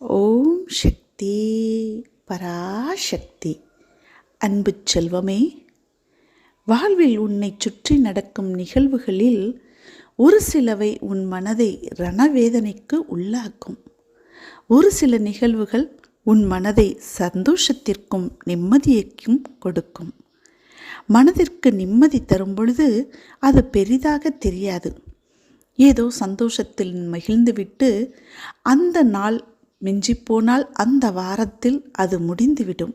ஓம் சக்தி பராசக்தி. அன்பு செல்வமே வாழ்வில் உன்னை சுற்றி நடக்கும் நிகழ்வுகளில் ஒரு சிலவை உன் மனதை ரணவேதனைக்கு உள்ளாக்கும். ஒரு சில நிகழ்வுகள் உன் மனதை சந்தோஷத்திற்கும் நிம்மதியைக்கும் கொடுக்கும். மனதிற்கு நிம்மதி தரும் பொழுது அது பெரிதாக தெரியாது. ஏதோ சந்தோஷத்தில் மகிழ்ந்துவிட்டு அந்த நாள் மிஞ்சிப்போனால் அந்த வாரத்தில் அது முடிந்துவிடும்.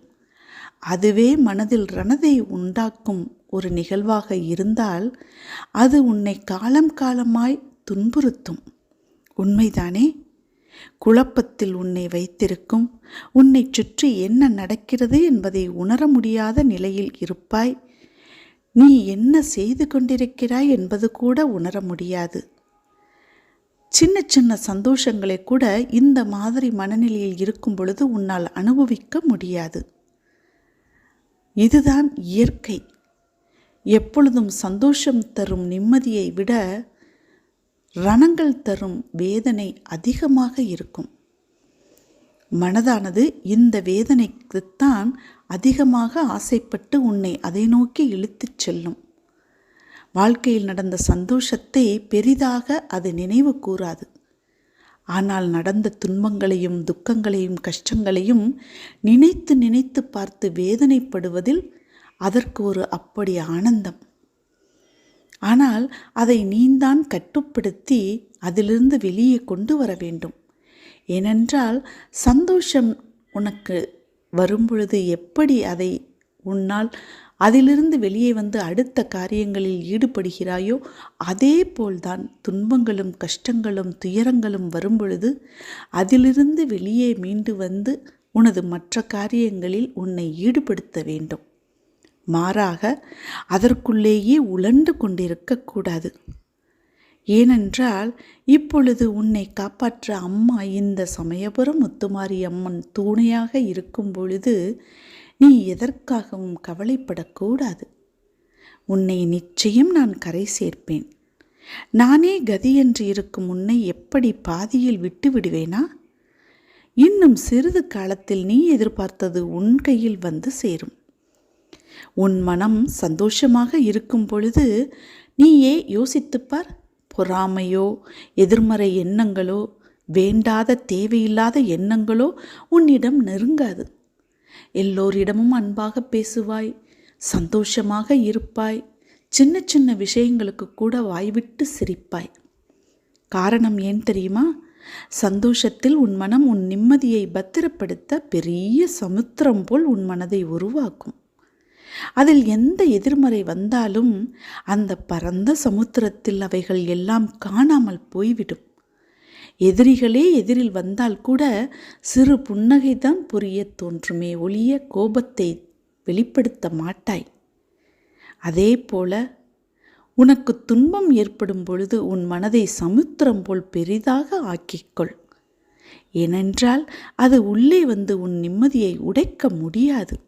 அதுவே மனதில் ரணதை உண்டாக்கும் ஒரு நிகழ்வாக இருந்தால் அது உன்னை காலம் காலமாய் துன்புறுத்தும். உண்மைதானே? குழப்பத்தில் உன்னை வைத்திருக்கும் உன்னை சுற்றி என்ன நடக்கிறது என்பதை உணர முடியாத நிலையில் இருப்பாய். நீ என்ன செய்து கொண்டிருக்கிறாய் என்பது கூட உணர முடியாது. சின்ன சின்ன சந்தோஷங்களை கூட இந்த மாதிரி மனநிலையில் இருக்கும் பொழுது உன்னால் அனுபவிக்க முடியாது. இதுதான் இயற்கை. எப்பொழுதும் சந்தோஷம் தரும் நிம்மதியை விட ரணங்கள் தரும் வேதனை அதிகமாக இருக்கும். மனதானது இந்த வேதனைக்குத்தான் அதிகமாக ஆசைப்பட்டு உன்னை அதை நோக்கி இழுத்துச் செல்லும். வாழ்க்கையில் நடந்த சந்தோஷத்தை பெரிதாக அது நினைவு கூறாது. ஆனால் நடந்த துன்பங்களையும் துக்கங்களையும் கஷ்டங்களையும் நினைத்து நினைத்து பார்த்து வேதனைப்படுவதில் அதற்கு ஒரு அப்படி ஆனந்தம். ஆனால் அதை நீந்தான் கட்டுப்படுத்தி அதிலிருந்து வெளியே கொண்டு வர வேண்டும். ஏனென்றால் சந்தோஷம் உனக்கு வரும்பொழுது எப்படி அதை உன்னால் அதிலிருந்து வெளியே வந்து அடுத்த காரியங்களில் ஈடுபடுகிறாயோ அதே போல்தான் துன்பங்களும் கஷ்டங்களும் துயரங்களும் வரும்பொழுது அதிலிருந்து வெளியே மீண்டு வந்து உனது மற்ற காரியங்களில் உன்னை ஈடுபடுத்த வேண்டும். மாறாக அதற்குள்ளேயே உழண்டு கொண்டிருக்கக்கூடாது ஏனென்றால் இப்பொழுது உன்னை காப்பாற்ற அம்மா இந்த சமயபுரம் முத்துமாரி அம்மன் தூணையாக இருக்கும் பொழுது நீ எதற்காகவும் கவலைப்படக்கூடாது. உன்னை நிச்சயம் நான் கரை சேர்ப்பேன். நானே கதி என்று இருக்கும் உன்னை எப்படி பாதியில் விட்டு விடுவேனா? இன்னும் சிறிது காலத்தில் நீ எதிர்பார்த்தது உன் கையில் வந்து சேரும். உன் மனம் சந்தோஷமாக இருக்கும் பொழுது நீயே யோசித்துப்பார் பொறாமையோ எதிர்மறை எண்ணங்களோ வேண்டாத தேவையில்லாத எண்ணங்களோ உன்னிடம் நெருங்காது. எல்லோரிடமும் அன்பாக பேசுவாய் சந்தோஷமாக இருப்பாய் சின்ன சின்ன விஷயங்களுக்கு கூட வாய்விட்டு சிரிப்பாய். காரணம் ஏன் தெரியுமா? சந்தோஷத்தில் உன் மனம் உன் நிம்மதியை பத்திரப்படுத்த பெரிய சமுத்திரம் போல் உன் மனதை உருவாக்கும். அதில் எந்த எதிர்மறை வந்தாலும் அந்த பரந்த சமுத்திரத்தில் அவைகள் எல்லாம் காணாமல் போய்விடும். எதிரிகளே எதிரில் வந்தால் கூட சிறு புன்னகைதான் புரிய தோன்றுமே ஒளிய கோபத்தை வெளிப்படுத்த மாட்டாய். அதே போல உனக்கு துன்பம் ஏற்படும் பொழுது உன் மனதை சமுத்திரம் போல் பெரிதாக ஆக்கிக்கொள். ஏனென்றால் அது உள்ளே வந்து உன் நிம்மதியை உடைக்க முடியாது.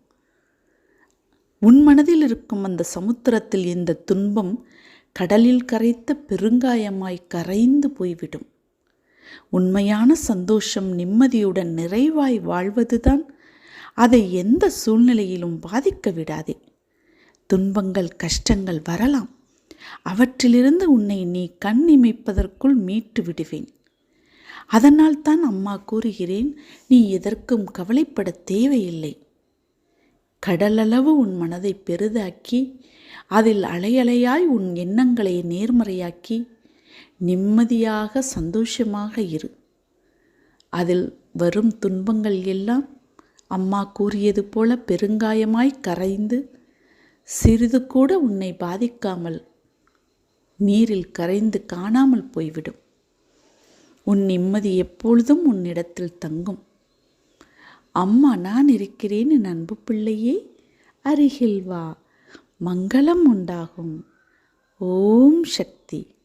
உன் மனதில் இருக்கும் அந்த சமுத்திரத்தில் இந்த துன்பம் கடலில் கரைத்த பெருங்காயமாய் கரைந்து போய்விடும். உண்மையான சந்தோஷம் நிம்மதியுடன் நிறைவாய் வாழ்வதுதான் அதை எந்த சூழ்நிலையிலும் பாதிக்க விடாதே. துன்பங்கள் கஷ்டங்கள் வரலாம். அவற்றிலிருந்து உன்னை நீ கண் இமைப்பதற்குள் மீட்டு விடுவேன். அதனால் தான் அம்மா கூறுகிறேன் நீ எதற்கும் கவலைப்பட தேவையில்லை. கடலளவு உன் மனதை பெரிதாக்கி அதில் அலையலையாய் உன் எண்ணங்களை நேர்மறையாக்கி நிம்மதியாக சந்தோஷமாக இரு. அதில் வரும் துன்பங்கள் எல்லாம் அம்மா கூறியது போல பெருங்காயமாய் கரைந்து சிறிது கூட உன்னை பாதிக்காமல் நீரில் கரைந்து காணாமல் போய்விடும். உன் நிம்மதி எப்பொழுதும் உன்னிடத்தில் தங்கும். அம்மா நான் இருக்கிறேன் என் அன்பு பிள்ளையே அருகில் வா மங்களம் உண்டாகும். ஓம் சக்தி.